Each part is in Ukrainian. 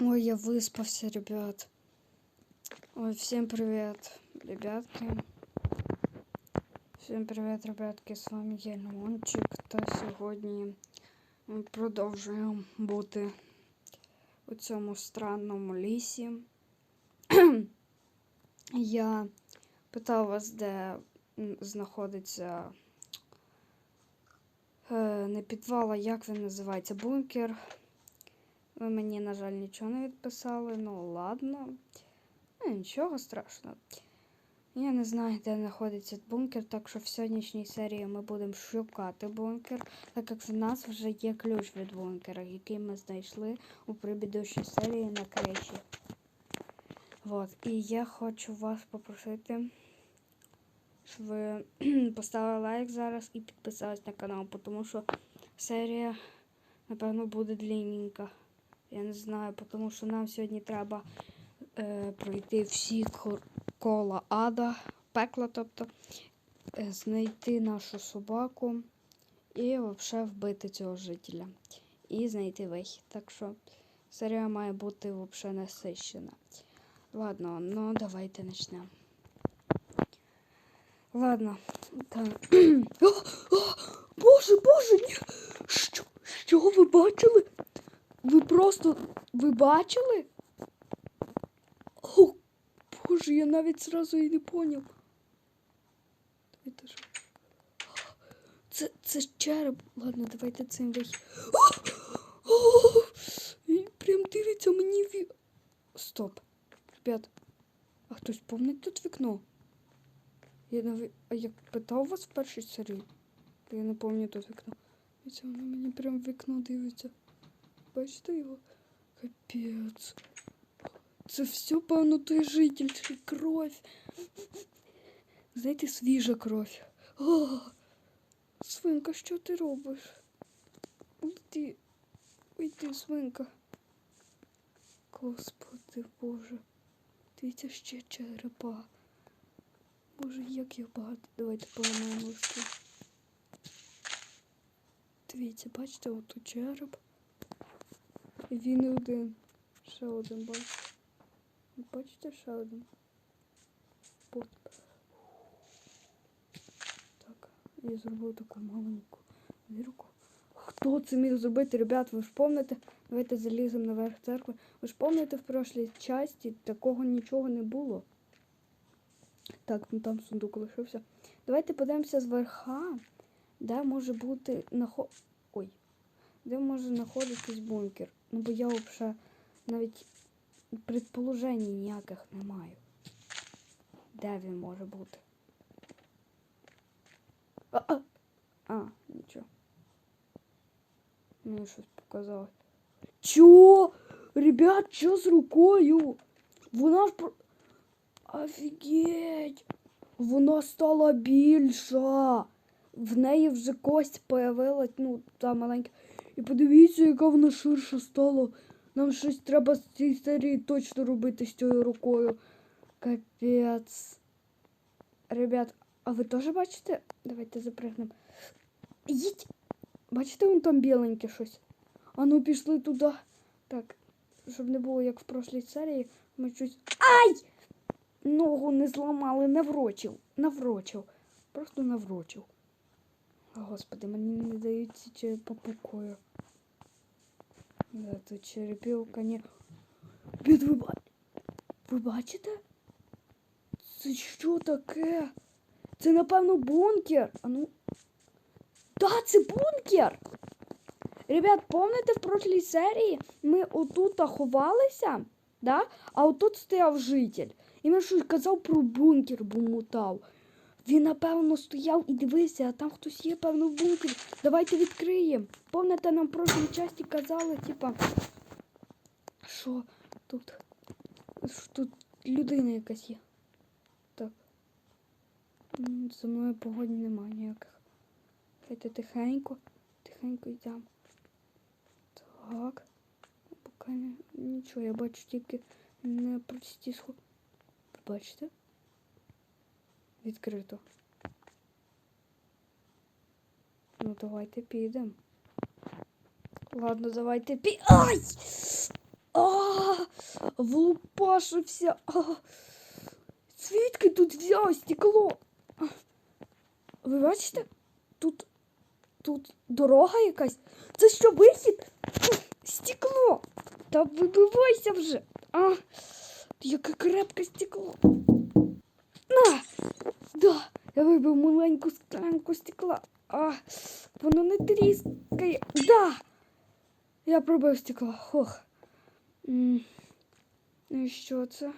Ой, я выспался, ребят. Ой, всем привет, ребятки. Всем привет, ребятки. З вами я Леончик. Та сьогодні ми продовжуємо бути у цьому странному лісі. я питав вас, де знаходиться не підвал, а як він називається бункер. Ви мені, на жаль, нічого не відписали. Ну, ладно. Ну, нічого страшного. Я не знаю, де знаходиться бункер, так що в сьогоднішній серії ми будемо шукати бункер, так як в нас вже є ключ від бункера, який ми знайшли у предыдущій серії на криші. Вот. І я хочу вас попросити, щоб ви поставили лайк зараз і підписались на канал, тому що серія, напевно, буде длинненька. Я не знаю, тому що нам сьогодні треба е, пройти всі ко- кола ада, пекла, тобто, е, знайти нашу собаку і взагалі вбити цього жителя. І знайти вихід. Так що серія має бути взагалі насищена. Ладно, ну давайте почнемо. Ладно. Так. О, о, боже, боже, ні. Що, що ви бачили? Ви просто. Ви бачили? О, боже, я навіть зразу і не поняв. Це, це череп. Ладно, давайте цим вихід. Він прям дивиться мені ві. Стоп. Ребят, а хтось помнить тут вікно? Я навіть... А я питав вас в першій серії? Я не пам'ятаю тут вікно. Дивіться, воно мені прям вікно дивиться. Бачите його? Капець. Це все, певно, той житель, кров. Знаєте, свіжа кров. О, свинка, що ти робиш? Уйди. Уйди, свинка. Господи Боже. Дивіться ще черепа. Боже, як їх багато. Давайте поламаємо ложки. Дивіться, бачите, отут череп. І він і один. Ще один, бачите. Бачите, ще один. От. Так, я зробив таку маленьку дірку. Хто це міг зробити, ребят? Ви ж помните? Давайте заліземо наверх церкви. Ви ж помните в прошлій часті такого нічого не було. Так, ну там сундук лишився. Давайте подивимося з верха, де може бути нахо... Ой. Де може знаходитись бункер? Ну бо я взагалі навіть предположень ніяких не маю. Де він може бути? А, а, а нічого. Мені щось показалось. Чо? Ребят, що з рукою? Вона ж про. Офігеть! Вона стала більша. В неї вже кость появилась, ну, та маленька. І подивіться, яка вона ширша стала. Нам щось треба з цієї серії точно робити з цією рукою. Капець. Ребят, а ви теж бачите? Давайте запригнемо. Їдь! Бачите, вон там біленьке щось. А ну пішли туди. Так, щоб не було як в прошлій серії, ми щось. Ай! Ногу не зламали, наврочив. Наврочив. Просто наврочив. Господи, мені не дають черепа покою. Да, тут черепілка не. Бід, ви, ба... ви бачите? Це що таке? Це, напевно, бункер. А ну. Да, це бункер! Ребят, помните в прошлій серії ми отут ховалися, да? а отут стояв житель. І він щось казав про бункер, бо мутав. Він, напевно, стояв і дивився, а там хтось є, певно, в бункері. Давайте відкриємо. Помните, нам в прошлій часті казали, типа, що тут, що тут людина якась є. Так. За мною погодні немає ніяких. Давайте тихенько, тихенько йдемо. Так. Поки не, нічого, я бачу тільки непрості сход. Бачите? Відкрито. Ну, давайте підемо. Ладно, давайте пі. Ай! А! Влупашився. А! Звідки тут взяв стекло? Ви бачите? Тут. Тут дорога якась. Це що вихід? Стекло. Та вибивайся вже. А! Яке крепке стекло. На! Да, я вибив маленьку склянку стекла. А, воно не тріскає. Да! Я пробив стекло. Хох. М, Ну і що це?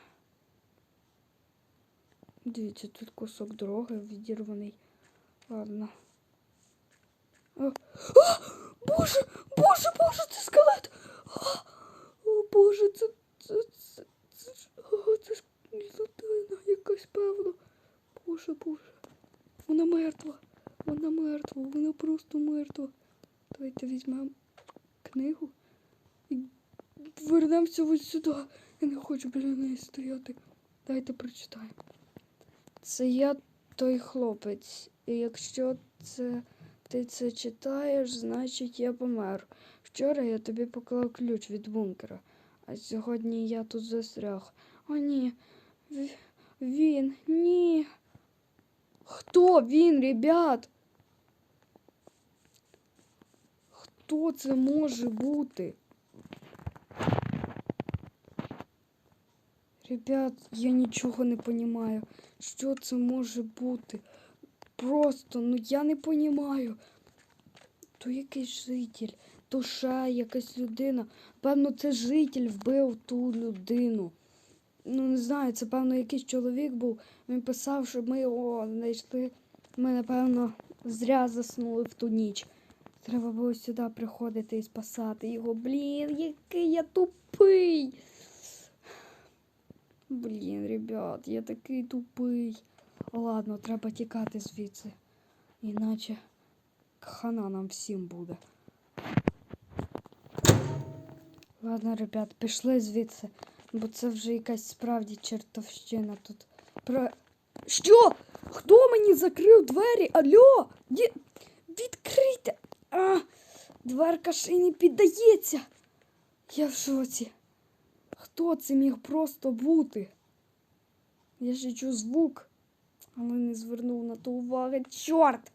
Дивіться, тут кусок дороги відірваний. Ладно. А, а, боже, боже, боже, це скелет! А, о, боже, це, це, це, це, ж- О, це ж людина якась, певно. Боже, боже. Вона мертва. Вона мертва, вона просто мертва. Давайте візьмемо книгу і вернемося ось сюди. Я не хочу біля неї стояти. Дайте прочитаємо. Це я той хлопець. І якщо це ти це читаєш, значить я помер. Вчора я тобі поклав ключ від бункера, а сьогодні я тут застряг. О, ні. Він, ні. Хто він, ребят? Хто це може бути? Ребят, я нічого не розумію. Що це може бути? Просто, ну я не розумію. То якийсь житель, ще якась людина. Певно, це житель вбив ту людину. Ну, не знаю, це певно якийсь чоловік був. Він писав, що ми його знайшли. Ми, напевно, зря заснули в ту ніч. Треба було сюди приходити і спасати його. Блін, який я тупий. Блін, ребят, я такий тупий. Ладно, треба тікати звідси. Іначе хана нам всім буде. Ладно, ребят, пішли звідси, бо це вже якась справді чертовщина тут. Про... Що? Хто мені закрив двері? Алло? Ді... Відкрийте! А, дверка ще не піддається. Я в шоці. Хто це міг просто бути? Я ще чую звук, але не звернув на то уваги. Чорт!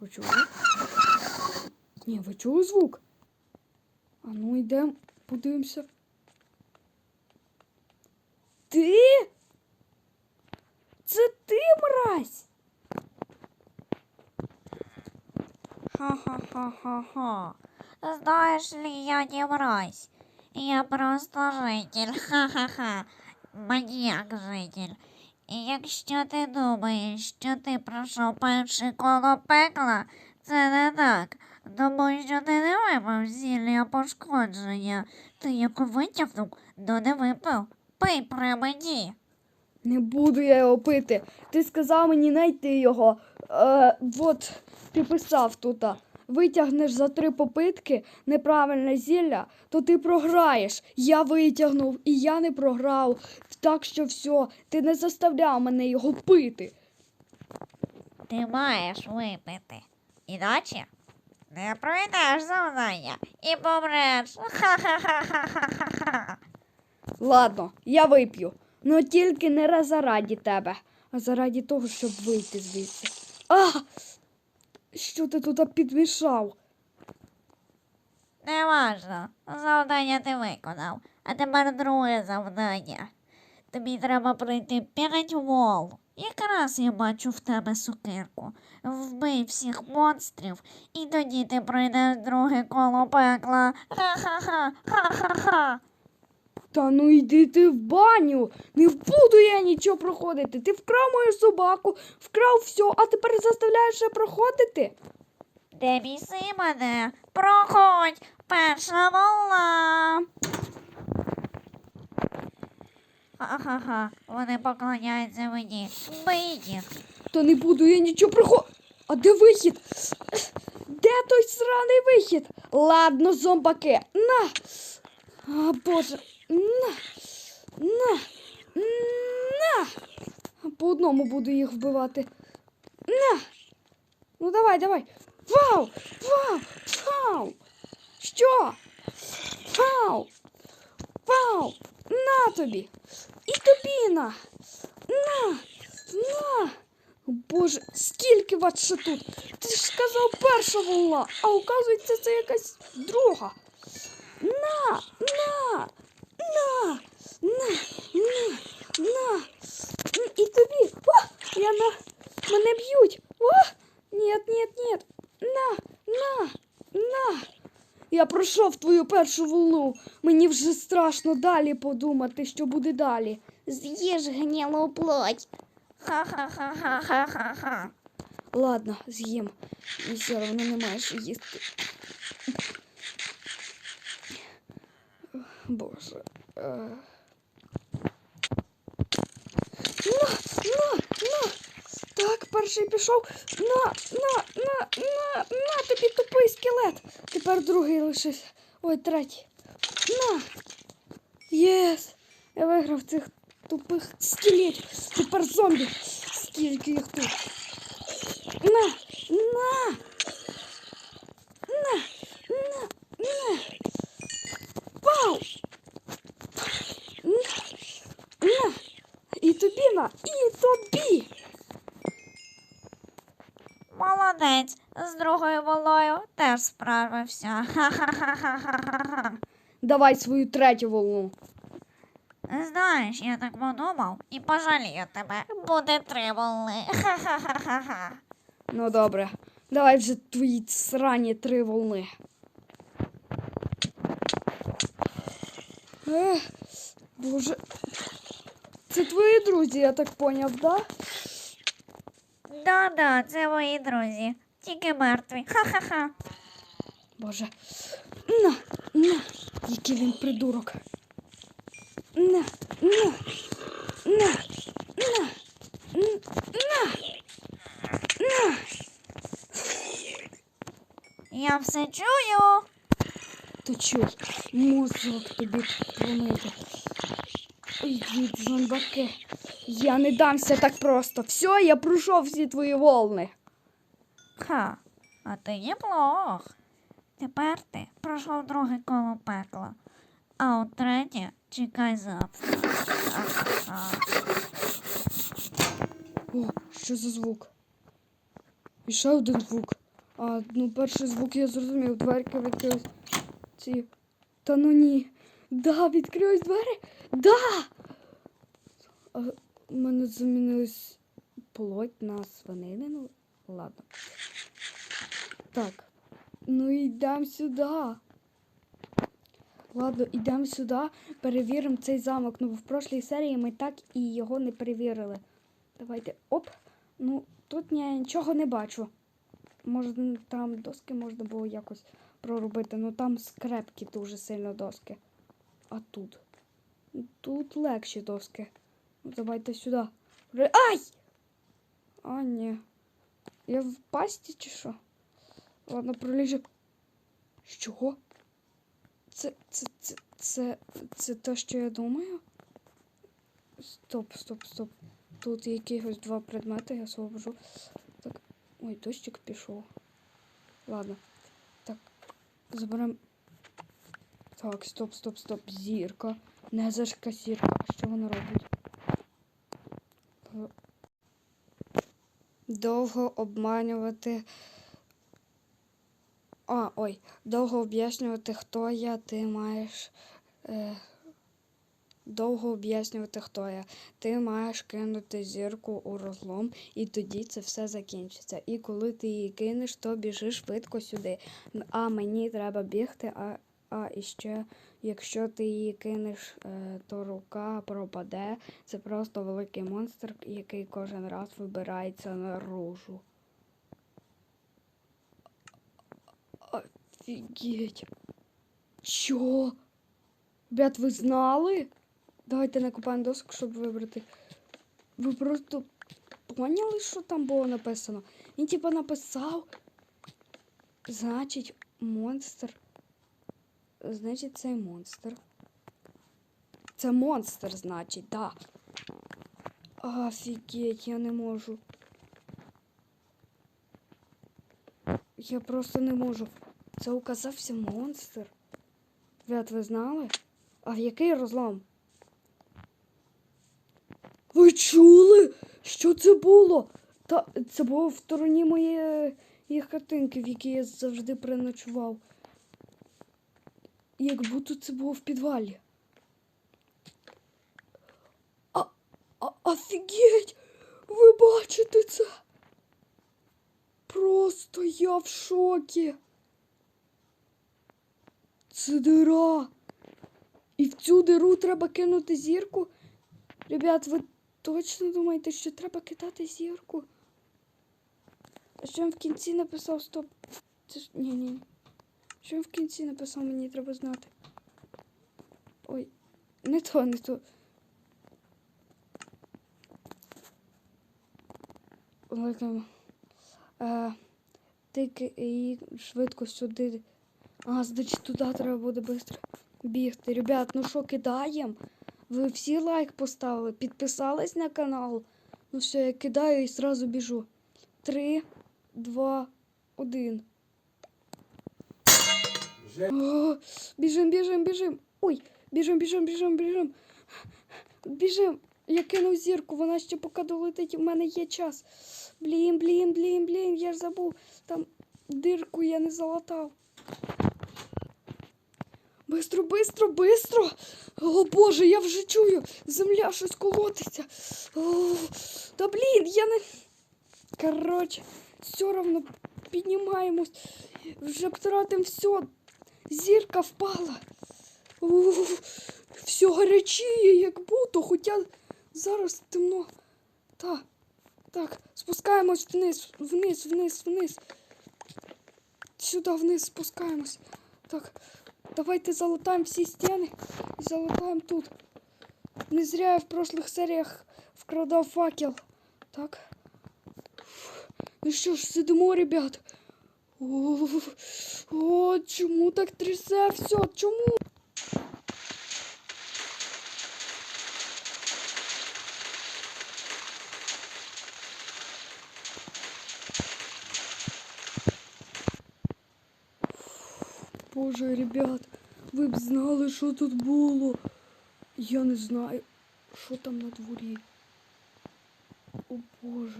Ви чули? Ні, ви чули звук? А ну йдемо, подивимося. Ти? Це ти, мразь? Ха-ха-ха-ха-ха. Знаешь ли, я не мразь. Я просто житель. Ха-ха-ха. Маньяк-житель. І якщо ти думаєш, що ти пройшов перше коло пекла, це не так. Тому що ти не випив зілля пошкодження. Ти яку витягнув, но не випив. Пий при мені. Не буду я його пити. Ти сказав мені знайти його. Е, от ти писав тут. Витягнеш за три попитки неправильне зілля, то ти програєш. Я витягнув і я не програв. Так що все, ти не заставляв мене його пити. Ти маєш випити. Іначе не пройдеш завдання і помреш. Ха-ха-ха-ха-ха-ха. Ладно, я вип'ю. Ну тільки не раз зараді тебе, а зараді того, щоб вийти звідси. А! Що ти тут підмішав? Неважно. Завдання ти виконав. А тепер друге завдання. Тобі треба пройти п'ять вол. Якраз я бачу в тебе сукирку. Вбий всіх монстрів, і тоді ти пройдеш друге коло пекла. Ха-ха-ха, ха-ха-ха. Та ну йди ти в баню. Не буду я нічого проходити. Ти вкрав мою собаку, вкрав все, а тепер заставляєш ще проходити. Де біси мене? Проходь, перша волна. Ха-ха-ха, вони поклоняються мені. Бий. Та не буду я нічого проходити. А де вихід? Де той сраний вихід? Ладно, зомбаки. На. А, Боже. На. На. На. По одному буду їх вбивати. На. Ну давай, давай. Вау! Вау! Вау! Що? Вау! Вау! На тобі! І тобі на! На! На! Боже, скільки вас ще тут? Ти ж сказав перша волна, а оказується, це якась друга. На! На! На! На! На! На! І тобі! О! Я на... Мене б'ють! О! Нет, нет, нет! На! На! На! Я пройшов твою першу волну. Мені вже страшно далі подумати, що буде далі. З'їж гнілу плоть. Ха-ха-ха-ха-ха-ха. Ладно, з'їм. І все одно не маєш їсти. Боже. Е. На, на, на. Так, перший пішов. На, на, на, на, на тобі тупий скелет. Тепер другий лишився. Ой, третій. На. Єс. Я виграв цих тупих скелетів. Тепер зомбі. Скільки їх тут. На, на, на, на, на. Пау! На, на. І тобі на, і тобі. Молодець. З другою волою теж справився. Ха-ха-ха-ха-ха-ха. Давай свою третю волну. Знаєш, я так подумав і пожалію тебе. Буде три волни. Ха-ха-ха-ха-ха. Ну добре. Давай вже твої срані три волни. Ех, боже. Це твої друзі, я так поняв, да? Да-да, це мої друзі. Тільки мертві. Ха-ха-ха. Боже. На, на, який він придурок. На, на, на, на, на, на. Я все чую. То чуй, мозок тобі промити. Ідіть, зомбаки. Я не дамся так просто. Все, я пройшов всі твої волни. Ха, а ти неплох. Тепер ти пройшов друге коло пекла. А от третє чекай завтра. О, що за звук? І ще один звук. А, ну перший звук я зрозумів. Дверки відкрились. Ці. Та ну ні. Да, відкрились двері. Да! У мене замінилась плоть на свининину. Ладно. Так. Ну йдемо сюди. Ладно, йдемо сюди, перевіримо цей замок. Ну, в прошлій серії ми так і його не перевірили. Давайте. Оп. Ну, тут я нічого не бачу. Може, там доски можна було якось проробити. Ну там скрепкі дуже сильно доски. А тут. Тут легші доски. Давайте сюди. Ай! А, ні. Я в пасті чи що? Ладно, проліжу. Що? Це, це, це, це, це те, що я думаю? Стоп, стоп, стоп. Тут якихось два предмети, я освобожу. Так. Ой, дощик пішов. Ладно. Так. Заберем. Так, стоп, стоп, стоп. Зірка. Не зажка зірка. Що вона робить? Е, Довго обманювати. А, ой, довго об'яснювати, хто я, ти маєш. Е, довго об'яснювати, хто я. Ти маєш кинути зірку у розлом, і тоді це все закінчиться. І коли ти її кинеш, то біжи швидко сюди. А мені треба бігти, а, а і ще, якщо ти її кинеш, е, то рука пропаде. Це просто великий монстр, який кожен раз вибирається наружу. Офігеть. Що? Ребят, ви знали? Давайте накопаємо досок, щоб вибрати. Ви просто поняли, що там було написано? Він типа написав. Значить, монстр. Значить, це монстр. Це монстр, значить, да. Офігеть, я не можу. Я просто не можу. Це оказався монстр. Ребят, ви знали? А в який розлом? Ви чули? Що це було? Та це було в стороні моєї їх хатинки, в якій я завжди переночував. Як будто це було в підвалі. А, а, офігеть! Ви бачите це? Просто я в шокі. Це дира. І в цю диру треба кинути зірку. Ребят, ви точно думаєте, що треба кидати зірку? А що він в кінці написав? Стоп. Це ж. Ні, ні. Що він в кінці написав, мені треба знати. Ой, не то, не то. Е, тільки і швидко сюди. А, значить, туди треба буде швидко бігти. Ребят, ну що, кидаємо? Ви всі лайк поставили, підписались на канал. Ну все, я кидаю і зразу біжу. Три, два, один. О, Біжим, біжим, біжим. Ой, біжим, біжим, біжим, біжим. Біжим. Я кинув зірку, вона ще поки долетить, у мене є час. Блін, блін, блін, блін, я ж забув. Там дирку я не залатав. Бистро, бистро, бистро. О Боже, я вже чую. Земля щось колотиться. Та блін, я не. Коротше, все одно піднімаємось. Вже втратимо все. Зірка впала. Все гарячіє, як будто, хоча зараз темно. Так, так, спускаємось вниз, вниз, вниз, вниз. Сюди вниз спускаємось. Так, давайте залатаємо всі стіни і залатаємо тут. Не зря я в прошлых серіях вкрадав факел. Так. Ну що ж, сидимо, ребят. О, чому так трясе все? Чому? Боже, ребят, ви б знали, що тут було. Я не знаю, що там на дворі. О Боже,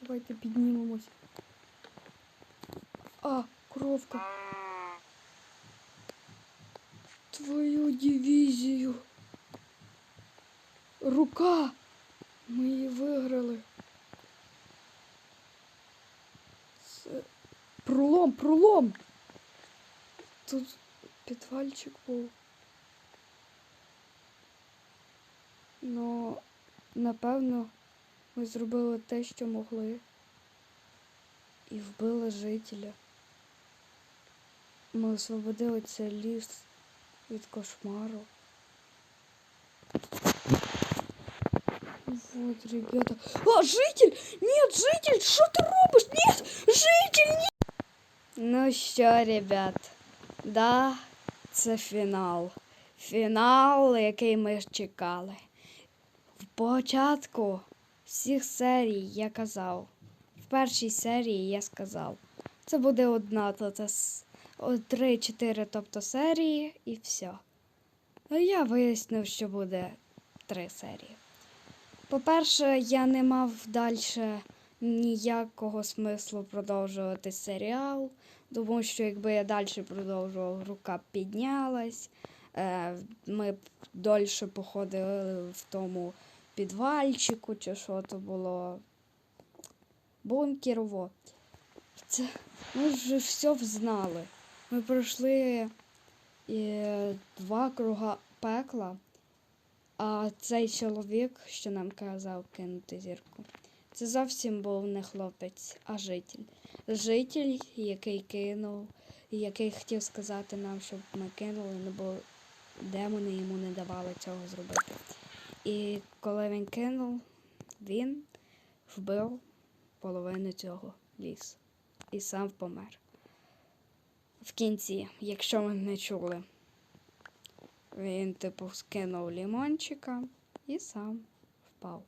давайте піднімемось. А, коровка. Твою дивізію. Рука. Ми її виграли. Це... Пролом, пролом. Тут підвальчик був. Ну, напевно, ми зробили те, що могли. І вбили жителя. Ми освободили цей ліс від кошмару. Вот, ребята. А, житель! Ні, житель! Що ти робиш? Ні! Житель! ні! Ну що, ребят, да, це фінал. Фінал, який ми чекали. В початку всіх серій я казав. В першій серії я сказав. Це буде одна та 3-4 тобто серії і все. А ну, я вияснив, що буде три серії. По-перше, я не мав далі ніякого смислу продовжувати серіал, тому що якби я далі продовжував, рука піднялась. Е, ми б дольше походили в тому підвальчику, чи що то було бункерово. Це ми вже все взнали. Ми пройшли е, два круга пекла, а цей чоловік, що нам казав кинути зірку, це зовсім був не хлопець, а житель. Житель, який кинув, який хотів сказати нам, щоб ми кинули, не бо демони йому не давали цього зробити. І коли він кинув, він вбив половину цього лісу і сам помер. В кінці, якщо ви не чули, він, типу, скинув лімончика і сам впав.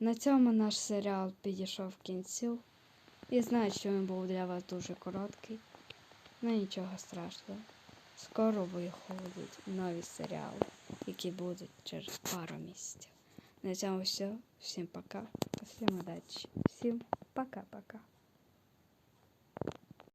На цьому наш серіал підійшов в кінцю. Я знаю, що він був для вас дуже короткий. Ну нічого страшного. Скоро виходять нові серіали, які будуть через пару місяців. На цьому все. Всім пока. Всім удачі. Всім пока-пока.